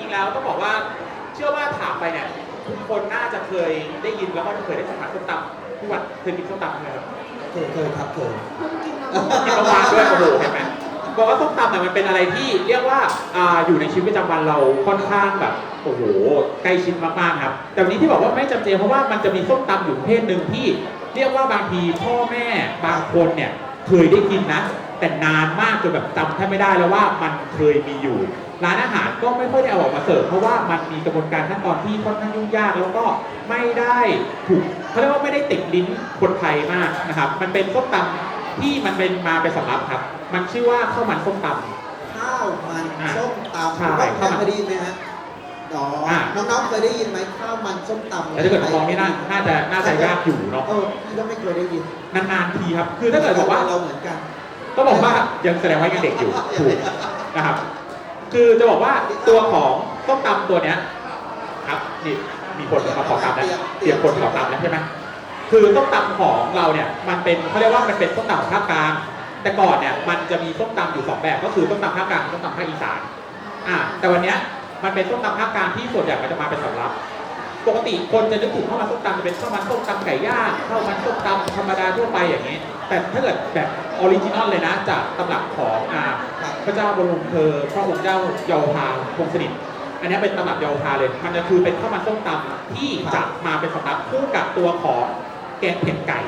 ริงๆแล้วต้องบอกว่าเชื่อว่าถามไปเนี่ยทุกคนน่าจะเคยได้ยินแล้วก็เคยได้สัมผัสส้มตำพี่วัดเคยกินส้มตำไหมครับเคยเคยครับเคยเพิ่งกินมากินประวานด้วยโอ้โหเห็นไหมบอกว่าส้มตำเนี่ยมันเป็นอะไรที่เรียกว่าอ่าอยู่ในชีวิตประจำวันเราค่อนข้างแบบโอ้โหใกล้ชิดมากๆครับ แต่วันนี้ที่บอกว่าไม่จำเจเพราะว่ามันจะมีส้มตำอยู่ประเภทหนึ่งที่ เรียกว่าบางทีพ่อแม่บางคนเนี่ยเคยได้กินนะ แต่นานมากจนแบบจำแทบไม่ได้แล้วว่ามันเคยมีอยู่ ร้านอาหารก็ไม่ค่อยได้เอาออกมาเสิร์ฟเพราะว่ามันมีกระบวนการขั้นตอนที่ค่อนข้างยุ่งยากแล้วก็ไม่ได้ถูกเขาเรียกว่าไม่ได้ติดลิ้นคนไทยมากนะครับ มันเป็นส้มตำที่มันเป็นมาเป็นสำรับครับ มันชื่อว่าข้าวมันส้มตำ ข้าวมันอะส้มตำใช่คุณข้าวมัน เคยได้ยินไหมฮะอ๋ออะน้องๆเคยได้ยินไหมข้าวมันส้มตำแล้วถ้าเกิดน้องๆนี่น่าน่าจะน่าจะยากอยู่เนาะเออพี่ก็ไม่เคยได้ยินนานๆทีครับ คือถ้าเกิดบอกว่า เราเหมือนกัน ก็บอกว่ายังแสดงว่ายังเด็กอยู่ถูกนะครับ คือจะบอกว่าตัวของส้มตำตัวเนี้ยครับนี่มีคนมาขอตำแล้วเตรียมคนขอตำแล้วใช่ไหมคือส้มตำของเราเนี่ยมันเป็นเขาเรียกว่ามันเป็นส้มตำภาคกลางแต่ก่อนเนี่ยมันจะมีส้มตำอยู่สองแบบ ก็คือส้มตำภาคกลางกับส้มตำภาคอีสานอ่าแต่วันเนี้ยมันเป็นส้มตำภาคกลางที่ส่วนใหญ่มันจะมาเป็นสำรับปกติคนจะนึกถึงข้าวมันส้มตำจะเป็นข้าวมันส้มตำไก่ย่างข้าวมันส้มตำธรรมดาทั่วไปอย่างนี้ แต่ถ้าเกิดแบบออริจินอลเลยนะ จากตำรับของอ่า พระเจ้าบรมเธอพระองค์เจ้าเยาวภาคงสนิทอันนี้เป็นตำรับเยาวภาเลย มันจะคือเป็นข้าวมันส้มตำที่จะมาเป็นสำรับคู่กับตัวของแกงเผ็ดไก่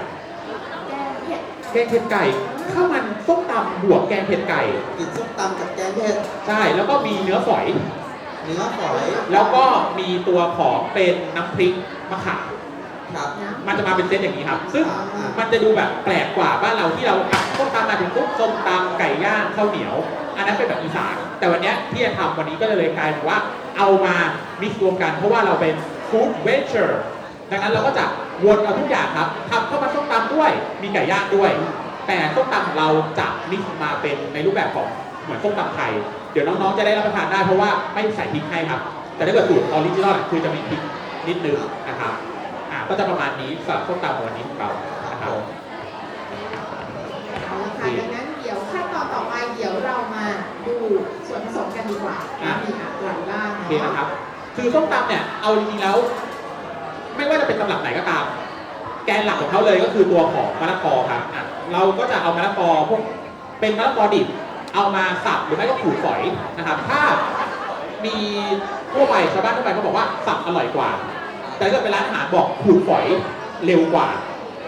แกงเผ็ดแกงเผ็ดไก่ข้าวมันส้มตำบวกแกงเผ็ดไก่ กินส้มตำกับแกงเผ็ดใช่แล้วก็มีเนื้อฝอย เนื้อฝอย แล้วก็มีตัวของเป็นน้ำพริกมะขาม ครับนะมันจะมาเป็นเซตอย่างนี้ครับ ซึ่งอ่ามันจะดูแบบแปลกกว่าบ้านเราที่เราอะส้มตำมาถึงปุ๊บส้มตำไก่ย่างข้าวเหนียว อันนั้นเป็นแบบอีสานแต่วันเนี้ยที่จะทำวันนี้ก็เลยกลายเป็นว่าเอามามิกซ์รวมกันเพราะว่าเราเป็นฟู้ดเวเจอร์ดังนั้นเราก็จะวนเอาทุกอย่างครับทำเข้ามาส้มตำด้วย มีไก่ย่างด้วย แต่ส้มตำของเราจะมิกซ์มาเป็นในรูปแบบของเหมือนส้มตำไทยเดี๋ยวน้องๆจะได้รับประทานได้เพราะว่าไม่ใส่พริกให้ครับ แต่ถ้าเกิดสูตรออริจินอลคือจะมีพริกนิดนึงนะครับอ่า ก็จะประมาณนี้สำหรับส้มตำของวันนี้ของเรานะครับเอาละค่ะดังนั้นเดี๋ยวขั้นตอนต่อไปเดี๋ยวเรามาดูส่วนผสมกันดีกว่าอะว่ามีอะไรบ้างโอเคนะครับ คือส้มตำเนี่ยเอาจริงๆแล้ว ไม่ว่าจะเป็นตำรับไหนก็ตาม แกนหลักของเขาเลยก็คือตัวของมะละกอครับอะเราก็จะเอามะละกอพวกเป็นมะละกอดิบเอามาสับหรือไม่ก็ขูดฝอยนะครับ ถ้ามีทั่วไปชาวบ้านทั่วไปเขาบอกว่าสับอร่อยกว่า แต่ถ้าเกิดเป็นร้านอาหารบอกขูดฝอยเร็วกว่า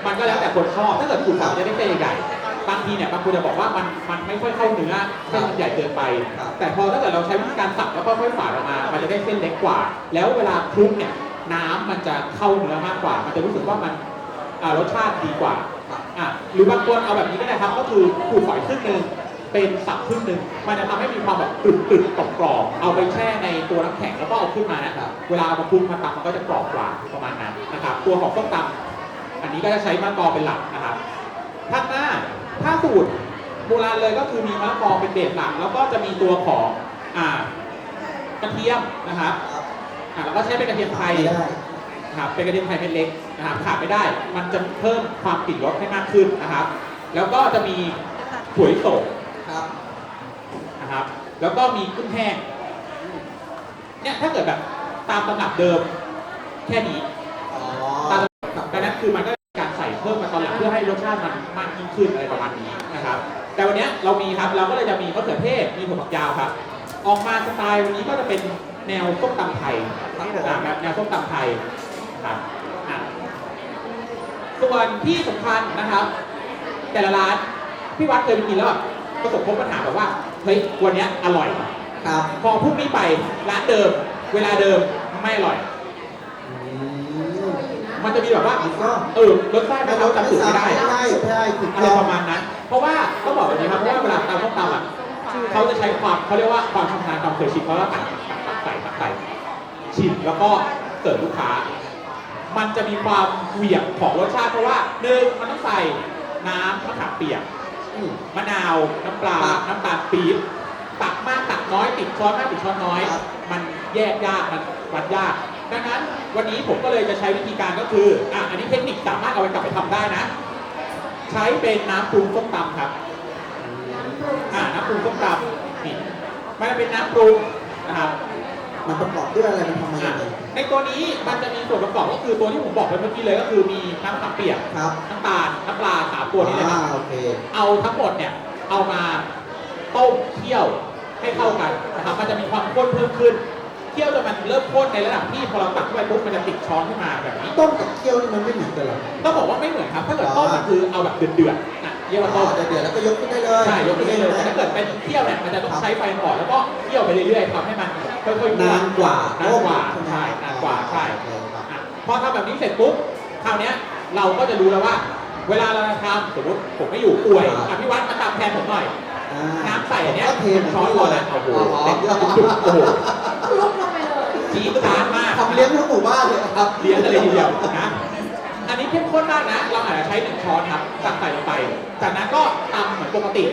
มันก็แล้วแต่คนชอบ ถ้าเกิดขูดฝอยจะได้เส้นใหญ่บางทีเนี่ยบางคนจะบอกว่ามันมันไม่ค่อยเข้าเนื้อเส้นมันใหญ่เกินไป แต่พอถ้าเกิดเราใช้วิธีการสับแล้วก็ค่อยๆฝาดออกมา มันจะได้เส้นเล็กกว่า แล้วเวลาคลุกเนี่ยน้ำมันจะเข้าเนื้อมากกว่า มันจะรู้สึกว่ามันรสชาติดีกว่าอะหรือบางคนเอาแบบนี้ก็ได้ครับ ก็คือขูดฝอยครึ่งหนึ่ง เป็นสับครึ่งหนึ่งมันจะทำให้มีความแบบกรึบกรึบกรอบกรอบๆเอาไปแช่ในตัวน้ำแข็งแล้วก็เอาขึ้นมานะครับเวลาเอามาคลุกมาตำมันก็จะกรอบกว่าประมาณนั้นนะครับตัวของส้มตำอันนี้ก็จะใช้มะละกอเป็นหลักนะครับถัดมาถ้าสูตรโบราณเลยก็คือมีมะละกอเป็นเบสหลัก แล้วก็จะมีตัวของอ่ากระเทียมนะครับครับอ่าแล้วก็ใช้เป็นกระเทียมไทยไม่ได้นะครับเป็นกระเทียมไทยเม็ดเล็กนะครับขาดไม่ได้ มันจะเพิ่มความกลิ่นรสให้มากขึ้นนะครับ แล้วก็จะมีถั่วลิสงครับ นะครับ แล้วก็มีกุ้งแห้งเนี่ยถ้าเกิดแบบตามตำรับเดิมแค่นี้อ๋อตามดังนั้นคือมันก็เป็นการใส่เพิ่มมาตอนหลังเพื่อให้รสชาติมันมากยิ่งขึ้นอะไรประมาณนี้นะครับ แต่วันเนี้ยเรามีครับเราก็เลยจะมีมะเขือเทศมีถั่วฝักยาวครับ ออกมาสไตล์วันนี้ก็จะเป็นแนวส้มตำไทยครับผมอ่าแบบแนวส้มตำไทยครับอะส่วนที่สำคัญนะครับ แต่ละร้านพี่วัดเคยไปกินแล้วแบบประสบพบปัญหาแบบว่า เฮ้ยวันเนี้ยอร่อย ครับพอพรุ่งนี้ไปร้านเดิม เวลาเดิมไม่อร่อย อืมมันจะมีแบบว่ามันก็เออรสชาติมันเราจำสูตรไม่ได้ใช่ใช่ถูกอะไรต้องประมาณนั้น เพราะว่าต้องบอกแบบนี้ครับ เพราะว่าเวลาตำส้มตำอะเขาจะใช้ความเขาเรียกว่าความชำนาญความเคยชินเขาก็ตักตักตักใส่ตักใส่ชิมแล้วก็เสิร์ฟลูกค้า มันจะมีความเหวี่ยงของรสชาติเพราะว่าหนึ่งมันต้องใส่น้ำมะขามเปียกอื มมะนาวน้ำปลา ครับน้ำตาลปี๊บตักมากตักน้อยติดช้อนมากติดช้อนน้อย ครับ มันแยกยากมันวัดยาก ดังนั้นวันนี้ผมก็เลยจะใช้วิธีการก็คืออะอันนี้เทคนิคสามารถเอาไปกลับไปทำได้นะ ใช้เป็นน้ำปรุงส้มตำครับ อ่าน้ำปรุงส้มตำนี่มันจะเป็นน้ำปรุงนะครับ มันประกอบด้วยอะไรมันทำมายังไงในตัวนี้มันจะมีส่วนประกอบก็คือตัวที่ผมบอกไปเมื่อกี้เลยก็คือมีน้ำมะขามเปียกครับน้ำตาลน้ำปลาสามตัวนี้เลยคอ่ารับโอเคเอาทั้งหมดเนี่ยเอามาต้มเคี่ยวให้เข้ากันนะครับมันจะมีความข้นเพิ่มขึ้นเคี่ยวจนมันเริ่มข้นในระดับที่พอเราตักเข้าไปปุ๊บมันจะติดช้อนขึ้นมาแบบนี้ ต้มกับเคี่ยวนี่มันไม่เหมือนกันเหรอต้องบอกว่าไม่เหมือนครับ ถ้าเกิดต้มมันคือเอาแบบเดือดๆนะเรียกว่าอ๋อต้ม เดือดๆแล้วก็ยกขึ้นได้เลยใช่ยกไปได้เลยแต่ถ้าเกิดเป็นเคี่ยวเนี่ยมันจะต้องใช้ไฟอ่อนแล้วก็เคี่ยวไปเรื่อยๆทำให้มัน ค่อยๆนานกว่านานกว่าต้มใช่นานกว่าใช่โอเคครับอะพอทำแบบนี้เสร็จปุ๊บคราวเนี้ยเราก็จะรู้แล้วว่า เวลาเราทำสมมติผมไม่อยู่ป่วยอภิวัตมาตามแทนผมหน่อยอ่าน้ำใส่อันเนี้ยก็เทเหมือนช้อนนี่พอเลแล้ยวโอ้โหอ๋อเด็กจุ๊บโอ้โหคลุกลงไปเลยจี๊ดจานมากทำเลี้ยงทั้งหมู่บ้านเลยครับเลี้ยงกันเลยทีเดียวนะอันนี้เข้มข้นมากนะ เราอาจจะใช้หนึ่งช้อนครับตักใส่ลงไป จากนั้นก็ตำเหมือนปกติ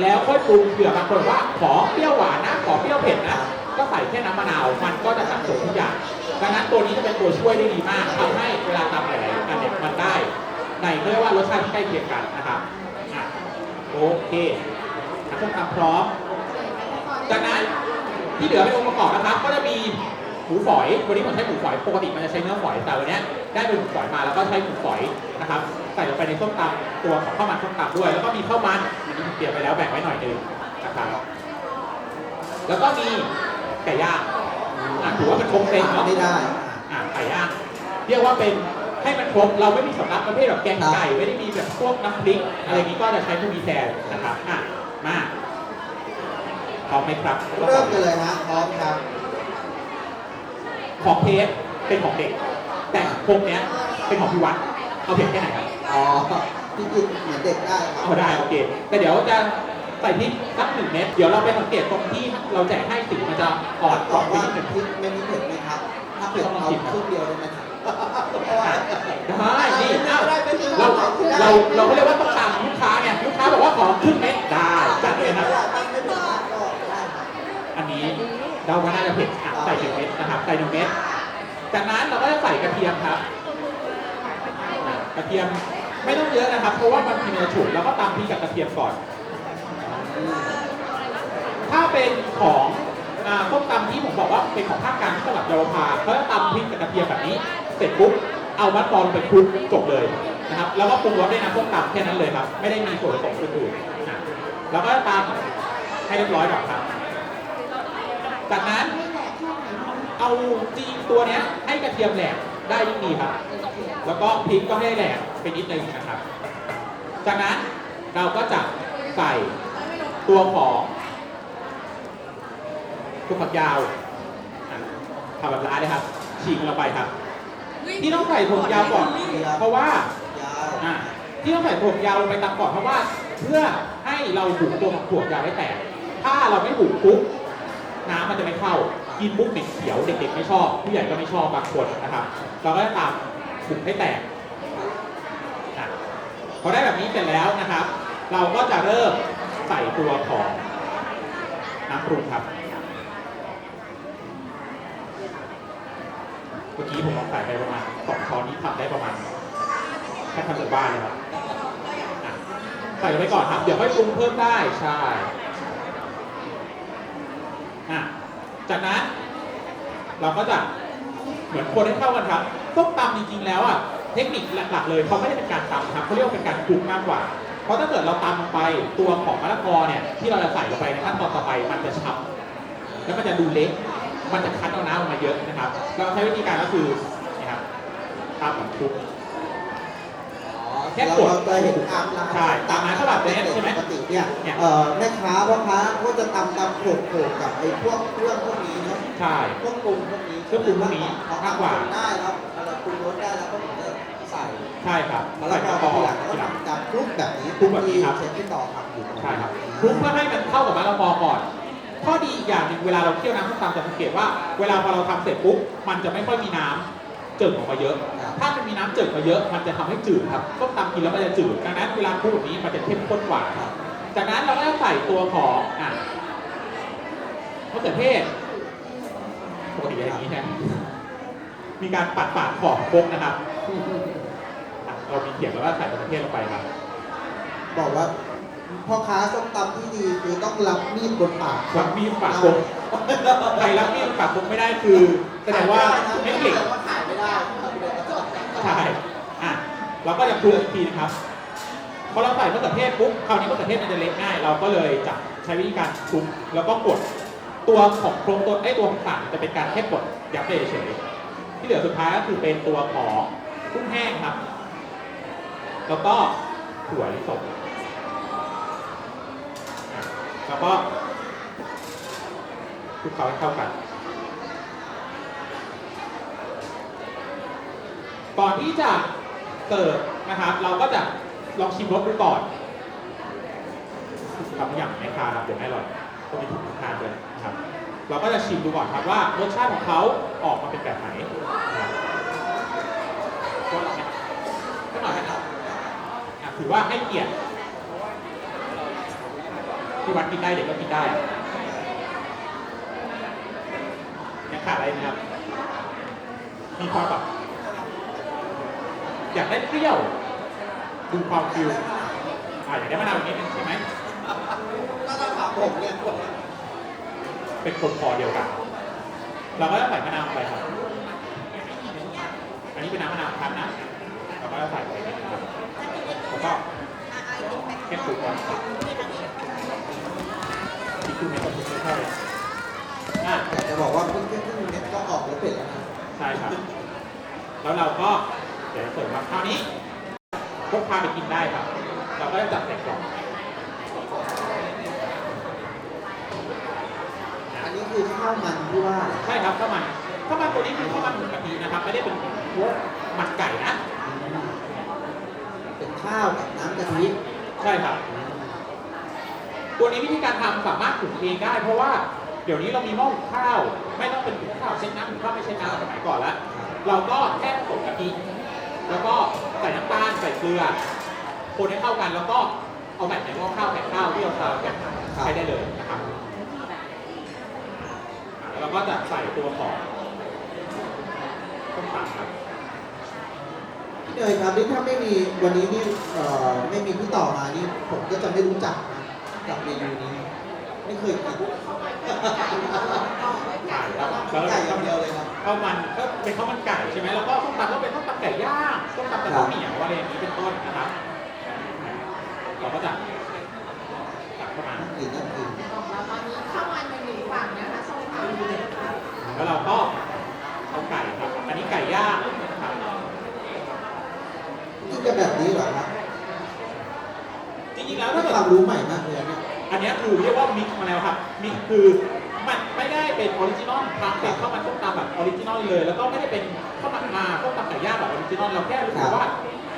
แล้วค่อยปรุงเผื่อบางคนว่าขอเปรี้ยวหวานนะ ขอเปรี้ยวเผ็ดนะ ก็ใส่แค่น้ำมะนาว มันก็จะจัดส่งทุกอย่าง ดังนั้นตัวนี้จะเป็นตัวช่วยได้ดีมากทำให้เวลาตำหลายๆอันเนี่ยมันได้ในเรียกว่ารสชาติที่ใกล้เคียงกันนะครับอโอเคน้ำส้มตำพร้อม จากนั้นที่เหลือเป็นองค์ประกอบนะครับ ก็จะมีหมูฝอย วันนี้ผมใช้หมูฝอย ปกติมันจะใช้เนื้อฝอย แต่วันนี้ได้เป็นหมูฝอยมาแล้วก็ใช้หมูฝอยนะครับ ใส่ลงไปในส้มตำตัวของข้าวมันส้มตำด้วย แล้วก็มีข้าวมันอันนี้เตรียมไปแล้วแบ่งไว้หน่อยนึงนะครับ แล้วก็มี ไก่ย่างอะถือว่าเป็นครบเต็มเนาะไม่ได้อะไก่ย่างเรียกว่าเป็นให้มันครบเราไม่มีสำรับประเภทแบบแกงไก่ไม่ได้มีแบบพวกน้ำพริกอะไรอย่างนี้ก็จะใช้พวกนี้แทนนะครับอะมาพร้อมไหมครับเริ่มกันเลยฮะพร้อมครับของเทสเป็นของเด็ก แต่พวกเนี้ยเป็นของพี่วัดเอาเผ็ดแค่ไหนครับอ๋อที่กินเหมือนเด็กได้ครับเอาได้โอเคแต่เดี๋ยวจะ ใส่พริกสักหนึ่งเม็ดเดี๋ยวเราไปสังเกตตรงที่เราแจกให้สีมันจะอ่อนบอ่ออนกไปว่านิดหนึ่งพริกไม่มีเผ็ดไหมครับ ถ้าเผ็ดเอาครึ่งเดียวได้ไหมครับได้นี่อ้าวเราเราเราก็เรียกว่าต้องตามลูกค้าเนี่ยลูกค้าบอกว่าขอครึ่งเม็ดได้จัดเลยครับอันนี้เราว่าน่าจะเผ็ดอะใส่หนึ่งเม็ดนะครับใส่หนึ่งเม็ดจากนั้นเราก็จะใส่กระเทียมครับอะกระเทียมไม่ต้องเยอะนะครับ เพราะว่ามันมีเนื้อฉุนแล้วก็ตำพริกกับกระเทียมก่อน ถ้าเป็นของต้มตำที่ผมบอกว่าเป็นของภาคกลางที่จังหวัดเยาวภาเขาจะตำพริกกับกระเทียมแบบนี้ เสร็จปุ๊บเอามะตอลงไปคลุกจบเลยนะครับ แล้วก็ปรุงรสด้วยน้ำส้มตำแค่นั้นเลยครับ ไม่ได้มีส่วนผสมอื่นๆแล้วก็ตามให้เรียบร้อยก่อนครับ จากนั้นเอาจริงตัวนี้ให้กระเทียมแหลกได้ยิ่งดีครับ แล้วก็พริกก็ให้แหลกไปนิดนึงนะครับ จากนั้นเราก็จะใส่ตัวของ ตัวฝักยาวอะทำแบบร้านเลยครับ ฉีกลงไปครับ ที่ต้องใส่ถั่วฝักยาวก่อน เพราะว่า ยาวอะที่ต้องใส่ถั่วฝักยาวลงไปตามก่อนเพราะว่า เพื่อให้เราบุกตัวของถั่วฝักยาวให้แตก ถ้าเราไม่บุกปุ๊บน้ำมันจะไม่เข้า กินปุ๊บเหม็นเขียวเด็กๆไม่ชอบ ผู้ใหญ่ก็ไม่ชอบบางคนนะครับ เราก็จะตามบุกให้แตกอะพอได้แบบนี้เสร็จแล้วนะครับ เราก็จะเริ่มใส่ตัวของน้ำปรุงครับ เมื่อกี้ผมลองใส่ไปประมาณสองช้อนนี้ทำได้ประมาณแค่ทำจากบ้านเลยครับใส่ลงไปก่อนครับ เดี๋ยวค่อยปรุงเพิ่มได้ใช่อะจากนั้น เราก็จะเหมือนคนให้เข้ากันครับต้มตำจริงๆแล้วอะเทคนิคหลักๆเลยเขาไม่ได้เป็นการตำครับเขาเรียกว่าเป็นการคลุกมากกว่า เพราะถ้าเกิดเราตำลงไปตัวของมะละกอเนี่ยที่เราจะใส่ลงไปในขั้นตอนต่อไปมันจะช้ำแล้วมันจะดูเล็ก มันจะคัดเอาน้ำออกมาเยอะนะครับ เราใช้วิธีการก็คือนี่ครับตามเหมือนคลุกแค่กดเราเคยเห็นตามร้านใช่ตามร้านข้าวผัดเนสใช่ไหมปกติเนี่ยเนี่ยเอ่อแม่ค้าพ่อค้าก็จะตำตำโขลกโขลกกับไอ้พวกเครื่องพวกนี้เนาะใช่พวกปรุงพวกนี้เครื่องปรุงพวกนี้พอมากกว่าทำได้แล้วอะไรปรุงรสได้แล้วก็ถึงจะใส่ใช่ครับมะใส่ละกกระอป๋อทีหลังก็ทีหลังทำการคลุกแบบนี้คลุกแบบนี้ครับที่เชฟที่ต่อทำอยู่ใช่ครับคลุกเพื่อให้มันเข้ากับมะละกอก่อน ข้อดีอีกอย่างหนึ่งเวลาเราเคี่ยวน้ำส้มตำจะสังเกตว่าเวลาพอเราทำเสร็จปุ๊บมันจะไม่ค่อยมีน้ำเจิ่งออกมาเยอะ ถ้ามันมีน้ำเจิ่งมาเยอะ มันจะทำให้จืดครับส้มตำกินแล้วมันจะจืดดังนั้นเวลาคลุกแบบนี้มันจะเข้มข้นกว่าครับจากนั้นเราก็จะใส่ตัวของอะมะเขือเทศปกติอย่างนี้ใช่มีการปัดปาดขอบคกนะครับเรามีเขียนแล้วว่าใส่มะเขือเทศลงไปครับ บอกว่า พ่อค้าส้มตำที่ดีคือต้องรับมีดบนปากรับมีดปากคมใครรับมีดปากคมไม่ได้คือแสดงว่าไม่เก่งว่าขายไม่ได้ใช่อะ เราก็จะคลุกอีกทีนะครับ พอเราใส่มะเขือเทศปุ๊บ คราวนี้มะเขือเทศมันจะเล็กง่าย เราก็เลยจะใช้วิธีการคลุกแล้วก็กด ตัวของโครงตัวไอ้ตัวของผักจะเป็นการแค่กดยับเฉยๆที่เหลือสุดท้ายก็คือเป็นตัวของกุ้งแห้งครับ แล้วก็ถั่วลิสงอะ แล้วก็คลุกเคล้าให้เข้ากัน ก่อนที่จะเสิร์ฟนะครับ เราก็จะลองชิมรสดูก่อนทำอย่างไม่คาครับเดี๋ยวไม่อร่อยต้องมีถุงทานด้วยนะครับเราก็จะชิมดูก่อนครับว่ารสชาติของเขาออกมาเป็นแบบไหนนะครับก็หน่อยนะก็หน่อยนะครับอะถือว่าให้เกียรติ ที่วัดกินได้เด็กก็กินได้ยังขาดอะไรไหมครับ มีความแบบอยากได้เปรี้ยวดูความฟิลอ่าอยากได้มะนาวอีกนิดนึงใช่ไหมก็ต้องถามผมเนี่ยเป็นคนคอเดียวกัน เราก็จะใส่มะนาวลงไปครับ อันนี้เป็นน้ำมะนาวคั้นนะ เราก็จะใส่ไปนิดนึงครับแล้วก็ แค่คลุกก่อมีคุณเห็นก็คือแค่เลยอะอยากจะบอกว่าเพิ่งแค่ครึ่งเม็ดก็ออกแล้วเป็ดแล้วนะใช่ครับ แล้วเราก็เดี๋ยวเสริมครับคราวนี้พกพาไปกินได้ครับ เราก็จะจัดใส่กล่องอันนี้คือข้าวมันที่ว่าใช่ครับข้าวมันข้าวมันตัวนี้คือข้าวมันหมูกะทินะครับ ไม่ได้เป็นพวกมันไก่นะ เป็นข้าวกับน้ำกะทิ ใช่ครับ ตัวนี้วิธีการทำสามารถหุงเองได้เพราะว่าเดี๋ยวนี้เรามีหม้อหุงข้าว ไม่ต้องเป็นหุงข้าวเช็ดน้ำหุงข้าวไม่ใช่น้ำสมัยก่อนแล้ว เราก็แค่ผสมกะทิแล้วก็ใส่น้ำตาลใส่เกลือคนให้เข้ากันแล้วก็เอาแบบในหม้อข้าวแผ่นข้าวที่เราทำกันใช้ได้เลยนะครับอ่าแล้วเราก็จะใส่ตัวของต้มตำครับ พี่เนยครับนี่ถ้าไม่มีวันนี้นี่เอ่อไม่มีพี่ต่อมานี่ผมก็จะไม่รู้จักนะกับเมนูนี้ ไม่เคยกินอ่าแล้วแล้วไก่อก็ย่างเดียวเลยครับ ข้าวมันก็เป็นข้าวมันไก่ใช่ไหมแล้วก็ส้มตำก็เป็นส้มตำไก่ย่างส้มตำกับข้าวเหนียวอะไรอย่างนี้เป็นต้นนะครับเราก็จะตักเข้ามากินน่ากินของเราตอนนี้เข้ามาในหนึ่งฝั่งนะคะส้มตำอยู่นะคะแล้วเราก็เอาไก่ครับ อันนี้ไก่ย่างนะครับ กินกัน แบบนี้เหรอครับจริงๆแล้วเป็ถ้านเกิดความรู้ใหม่มากเลยนะเนี่ย อันเนี้ยคือเรียกว่ามิกซ์มาแล้วครับมิกซ์คือมันไม่ได้เป็นออริจินอลทำเป็นข้าวมันส้มตำแบบออริจินอลเลย แล้วก็ไม่ได้เป็นข้าวมันมาส้มตำไก่ย่างแบบออริจินอลเราแค่รู้สึกว่า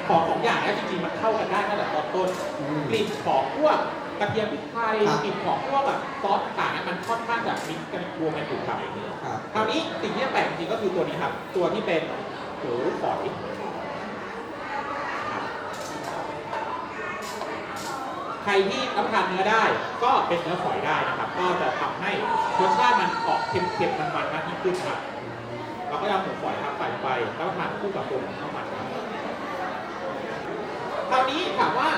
ของสองอย่างเนี้ยจริงๆมันเข้ากันได้ตั้งแต่ตอนต้นอืมกลิ่นของพวกกระเทียมพริกไทยครับกลิ่นของพวกแบบซอสต่างๆเนี่ยมันค่อนข้างจะมิกซ์กันรวมกันอยู่ครับครับ คราวนี้สิ่งที่จะแปลกจริงๆก็คือตัวนี้ครับ ตัวที่เป็นหูฝอยครับ ใครที่รับประทานเนื้อได้ก็เป็นเนื้อฝอยได้นะครับ ก็จะทำให้รสชาติมันออกเค็มๆมันๆมากยิ่งขึ้นครับเราก็จะเอาหมูฝอยครับใส่ลงไปแล้วทานคู่กับตัวของข้าวมันครับคราวนี้ถามว่า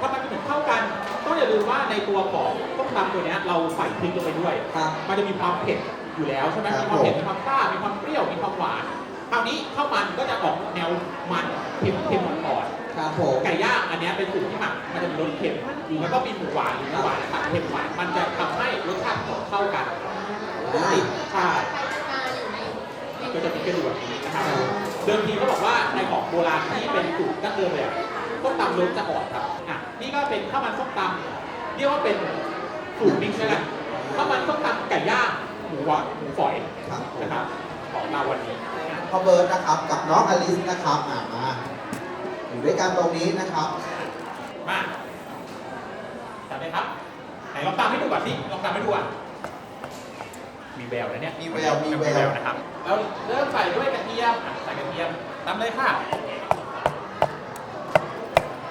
ทำไมมันถึงเข้ากันต้องอย่าลืมว่าในตัวของต้มตำตัวเนี้ยเราใส่พริกลงไปด้วยครับมันจะมีความเผ็ดอยู่แล้วใช่ไหมครับมีความเผ็ดผมมีความซ่ามีความเปรี้ยวมีความหวานคราวนี้ข้าวมันก็จะออกแนวมันเค็มเค็มอ่อน ครับผมๆไก่ย่างอันเนี้ยเป็นสูตรที่หมักมันจะมีรสเค็มแล้วก็มีหมูหวานหรือหมูหวานนะครับเค็มหวานมันจะทำให้รสชาติของเข้ากันติดใช่ใครมาอยู่ในในก็จะมีกระดูกแบบนี้นะครับเดิมทีเขาบอกว่าในของโบราณที่เป็นสูตรดั้งเดิมเลยอะส้มตำรสจะอ่อนครับอะนี่ก็เป็นข้าวมันส้มตำเรียกว่าเป็นสูตรมิกซ์แล้วกันข้าวมันส้มตำไก่ย่างหมูหวานหมูฝอยครับ นะครับของเราวันนี้ พ่อเบิร์ดนะครับกับน้องอลิสนะครับอ่ามา อยู่ด้วยกันตรงนี้นะครับมาจัดเลยครับไหนลองตามให้ดูก่อนสิลองตามให้ดูอะมีแววนะเนี่ยมีแววมีแววนะครับแล้วเริ่มใส่ด้วยกระเทียมอะใส่กระเทียมตามเลยค่ะ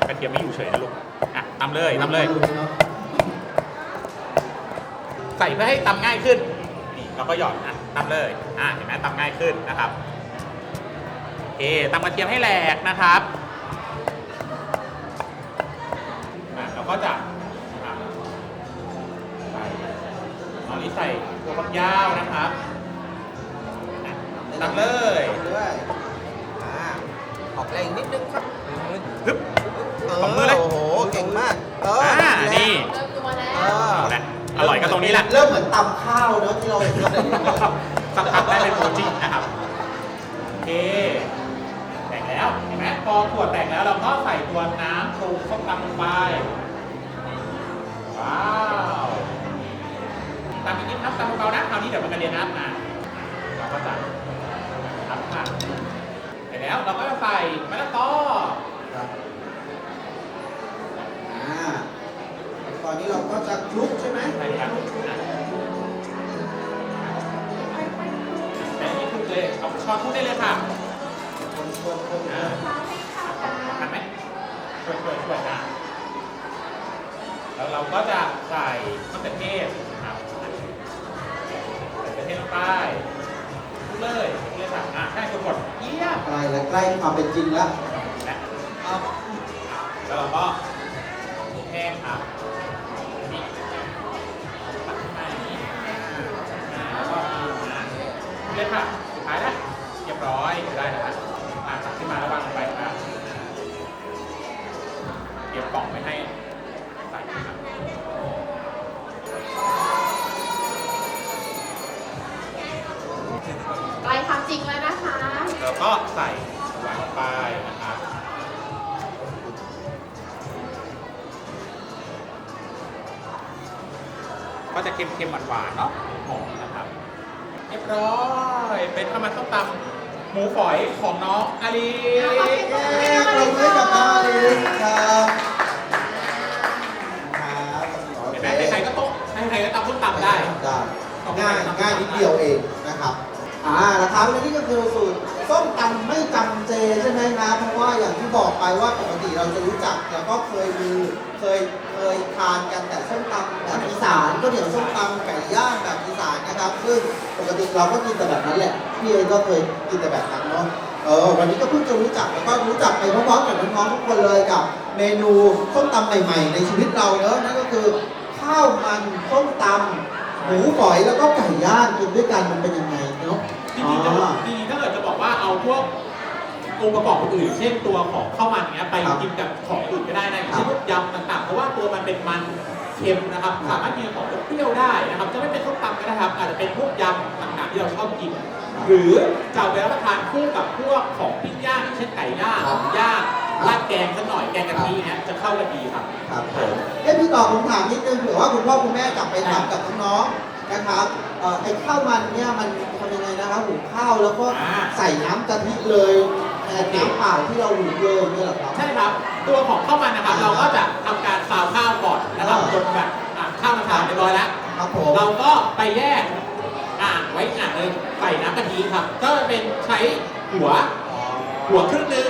กระเทียมไม่อยู่เฉยนะลูกอะตามเลยตามเลย ใส่เพื่อให้ตำง่ายขึ้นนี่เราก็หยอดนะตำเลยอ่าเห็นไหมตำง่ายขึ้นนะครับโอเคตำกระเทียมให้แหลกนะครับ ก็จะใส่ตอนนี้ใส่ตัวฝักยาวนะครับตักเลยออกแรงนิดนึงครับฮึบ ตบมือเลย โอ้โห เก่งมาก เอ่านี่เริ่มตัวแล้วอเออร่อยก็ตรงนี้แหละ เริ่มเหมือนตำข้าวเนอะที่เราเห็นกันอยู่สักพัได้เป็นโมจินะครับ โอเค แตกแล้วเห็นไหมพอถั่วแตกแล้วเราก็ใส่ตัวน้ำปรุงส้มตำลงไป ว้าวตามอีกนิดครับตามเบาๆนะคราวนี้เดี๋ยวมันกระเด็นน้ำมาเราก็จะทำค่ะเสร็จแล้วเราก็จะใส่มะละกอครับอ่าตอนนี้เราก็จะคลุกใช่ไหมใส่ครับแต่นี่คลุกเลยเอาช้อนคลุกได้เลยค่ะคนคนคนอ่าทันไหมช่วยช่วยช่วยนะ แล้วเราก็จะใส่มะเขือเทศครับใส่มะเขือเทศลงไปคลุกเลยเลยสั่งอะได้ทุกคนเยี่ยม ใกล้แล้วใกล้ความเป็นจริงแล้ว ใกล้ทำจริงแล้วนะคะ แล้วก็ใส่หวานลงไปนะครับก็จะเค็มๆหวานๆเนาะหอมนะครับเรียบร้อยเป็นข้าวมันส้มตำหมูฝอยของน้องอาลีเอาขอบคุณเย้ปรบมือให้กับน้องอลิสครับครับเห็นไหมใครๆก็โต๊ะใครๆก็ตำส้มตำได้ ได้ง่ายง่ายนิดเดียวเองนะครับ อ่านะครับและนี่ก็คือสูตรส้มตำไม่จำเจใช่ไหมครับเพราะว่าอย่างที่บอกไปว่าปกติเราจะรู้จักแล้วก็เคยมีเคยเคยทานกันแต่ส้มตำแบบอีสานก็เดี๋ยวส้มตำไก่ย่างแบบอีสานนะครับ ซึ่งปกติเราก็กินแต่แบบนั้นแหละพี่เองก็เคยกินแต่แบบนั้นเนาะเออวันนี้ก็เพิ่งจะรู้จักแล้วก็รู้จักไปพร้อมๆกับน้องๆทุกคนเลยกับ เมนูส้มตำใหม่ ๆ ในชีวิตเราเนอะนั่นก็คือข้าวมันส้มตำหมูฝอยแล้วก็ไก่ย่างกินด้วยกันมันเป็นยังไง จริงๆจะบอกจริงๆถ้าเกิดจะบอกว่าเอาพวกองค์ประกอบอื่นๆเช่นตัวของข้าวมันเนี้ยไปครับกินกับของอื่นก็ได้นะอย่างเช่นพวกยำต่างๆ เพราะว่าตัวมันเป็นมันเค็มนะครับ สามารถกินกับของเปรี้ยวได้นะครับ จะไม่เป็นส้มตำก็ได้ครับ อาจจะเป็นพวกยำต่างๆที่เราชอบกิน หรือจะเอาไปรับประทานคู่กับพวกของปิ้งย่างอย่างเช่นไก่ย่างหมูย่างราดแกงสักหน่อยแกงกะทิเนี้ยจะเข้ากันดีครับ ครับผมเอ้พี่ต่อผมถามนิดนึงเผื่อว่าคุณพ่อคุณแม่กลับไปทำกับน้องๆนะครับเอ่อไอ้ข้าวมันเนี่ยมันทำยังไง นะครับหุงข้าวแล้วก็อ่า ใส่น้ำกะทิเลยแทนน้ำเปล่าที่เราหุงเลยเนี่ยเหรอครับ ใช่ครับ ตัวของข้าวมันนะครับ เราก็จะทำการซาวข้าวก่อนนะครับอ่า จนแบบอะข้าวมันทานเรียบร้อยแล้ว ครับผม เราก็ไปแยกอ่างไว้อ่างหนึ่งใส่น้ำกะทิครับ ก็เป็นใช้หัวอ๋อหัวครึ่งหนึ่ง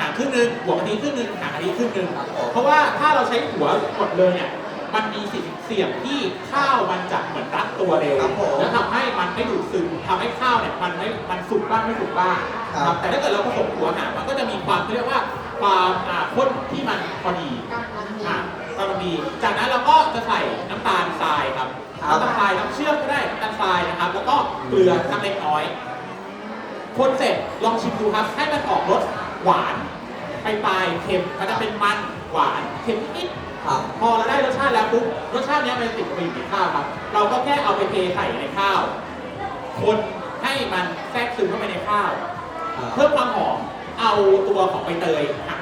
หางครึ่งหนึ่งหัวกะทิครึ่งหนึ่งหางกะทิครึ่งหนึ่งครับผมเพราะว่าถ้าเราใช้หัวหมดเลยเนี่ย มันมีสิทธิ์เสี่ยงที่ข้าวมันจะเหมือนรัดตัวเร็วครับผมแล้วทำให้มันไม่ดูดซึมทำให้ข้าวเนี่ยมันไม่มันสุกบ้างไม่สุกบ้างครับ แต่ถ้าเกิดเราผสมหัวหางมันก็จะมีความที่เรียกว่าความอ่าข้นที่มันพอดีกำลังดีอะกำลังดี จากนั้นเราก็จะใส่น้ำตาลทรายครับครับ น้ำตาลทรายน้ำเชื่อมก็ได้น้ำตาลทรายนะครับ แล้วก็เกลือสักเล็กน้อย คนเสร็จลองชิมดูครับ ให้มันออกรสหวานไปปลายๆเค็มมันจะเป็นมันหวานเค็มนิด ครับพอเราได้รสชาติแล้วปุ๊บรสชาติเนี้ยมันติดไปอยู่ในข้าวครับ เราก็แค่เอาไปเทใส่ในข้าว คนให้มันแทรกซึมเข้าไปในข้าวเพิ่มความหอมเอาตัวของใบเตยหัก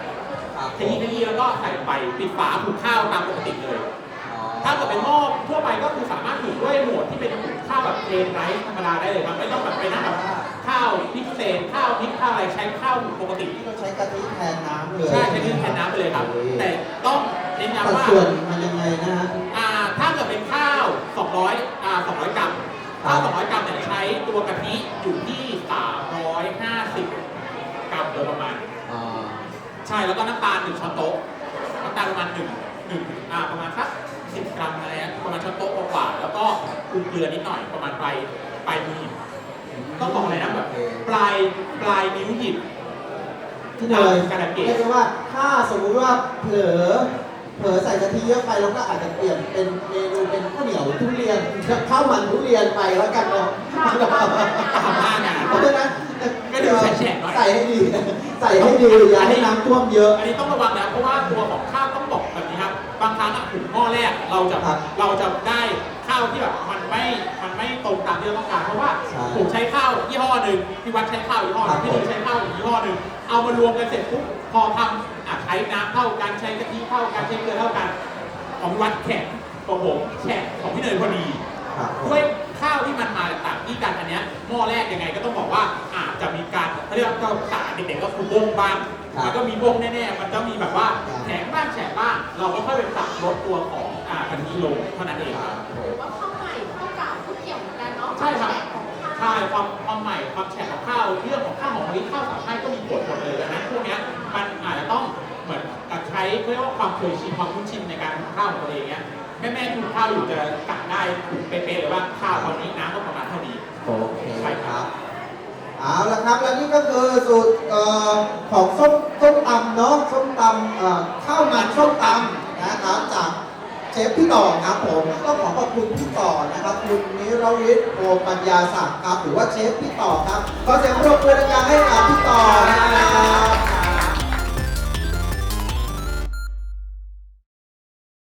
ครับขยี้ขยี้แล้วก็ใส่ลงไปปิดฝาผูกข้าวตามปกติเลยถ้าเกิดเป็นหม้อทั่วไปก็คือสามารถผูกด้วยโหมดที่เป็นข้าวแบบเพลนไรซ์ธรรมดาได้เลยครับไม่ต้องแบบไปนั่งแบบข้าวพิเศษข้าวพริกข้าวอะไรใช้ข้าวปกติ ที่เราใช้กะทิแทนน้ำเลยใช่ใช้ที่แทนน้ำไปเลยครับแต่ต้องเน้น สัดย้ำว่าส่วนมันยังไงนะฮะ อ่าถ้าเกิดเป็นข้าว 200อ่า200 กรัม ข้าว 200 กรัมเนี่ยใช้ตัวกะทิอยู่ที่ 350 กรัมโดยประมาณ อ่า ใช่ แล้วก็น้ำตาลหนึ่งช้อนโต๊ะ น้ำตาลประมาณหนึ่งหนึ่งอ่าประมาณสักสิบกรัมอะไรเงี้ยประมาณช้อนโต๊ะกว่าๆแล้วก็ปรุงเกลือนิดหน่อยประมาณปลายปลายมือหยิบต้องบอกอะไรนะแบบปลายปลายนิ้วหยิบที่เนยการะเกดเรียกได้ว่าถ้าสมมุติว่าเผลอ เผเผลอใส่กะทิเยอะไปเราก็อาจจะเปลี่ยนเป็นเมนูเป็นข้าวเหนียวทุเรียนข้าวมันทุเรียนไปแล้วกันเนาะทำหน้างานเพราะฉะนั้นก็ดูแฉะๆหน่อยใส่ให้ดี ใส่ให้ดีอย่าให้น้ำท่วมเยอะอันนี้ต้องระวังนะเพราะว่าตัวของข้าวต้องบอกแบบนี้ครับบางครั้งอะถุงหม้อแรกเราจะครับเราจะได้ข้าวที่แบบมันไม่มันไม่ตรงตามที่เราต้องการเพราะว่าใช่ผมใช้ข้าวยี่ห้อหนึ่งพี่วัดใช้ข้าวยี่ห้อหครันึ่บงพี่หนึ่งใช้ข้าวอีกยี่ห้อหนึ่งเอามารวมกันเสร็จปุ๊บพอทำ อะใช้น้ำเท่ากันใช้กะทิเท่ากันใช้เกลือเท่ากัน ของพี่วัดแข็งของผมแฉะของพี่เนยพอดีครับผมด้วยข้าวที่มันมาต่างที่กันอันเนี้ยหม้อแรกยังไงก็ต้องบอกว่าอาจจะมีการเขาเรียกว่าภาษาเด็กๆก็คือบงบ้างครับมันก็มีบงแน่ๆมันจะมีแบบว่าแข็งบ้างแฉะบ้างเราก็ค่อยไปปรับลดตัวของอ่ากะทิลงเท่านั้นเองครับ หรือว่าข้าวใหม่ข้าวเก่าก็เกี่ยวเหมือนกันเนาะใช่ครับแฉะของข้าว ใช่ความความใหม่ความแฉะของข้าวเรื่องของข้าวหอมมะลิข้าวสาช่ายก็มีผลหมดเลยดังนั้นพว เรียกว่าความเคยชินความคุ้นชินในการทำข้าวของตัวเองเนี้ยแม่แม่ที่ทำข้าวอยู่จะกะได้เป๊ะๆเลยว่าข้าวตอนนี้น้ำต้องประมาณเท่านี้โอเคครับเอาละครับและนี่ก็คือสูตรออของส้มส้มตำเนาะส้มตำข้าวมันส้มตำนะครับจากเชฟพี่ต่อครับผมต้องขอขอบคุณพี่ต่อนะครับคุณนิรวิทย์โอปัญญาศักดิ์ครับหรือว่าเชฟพี่ต่อครับขอเสียงปรบมือดังๆให้กับพี่ต่อนะครับ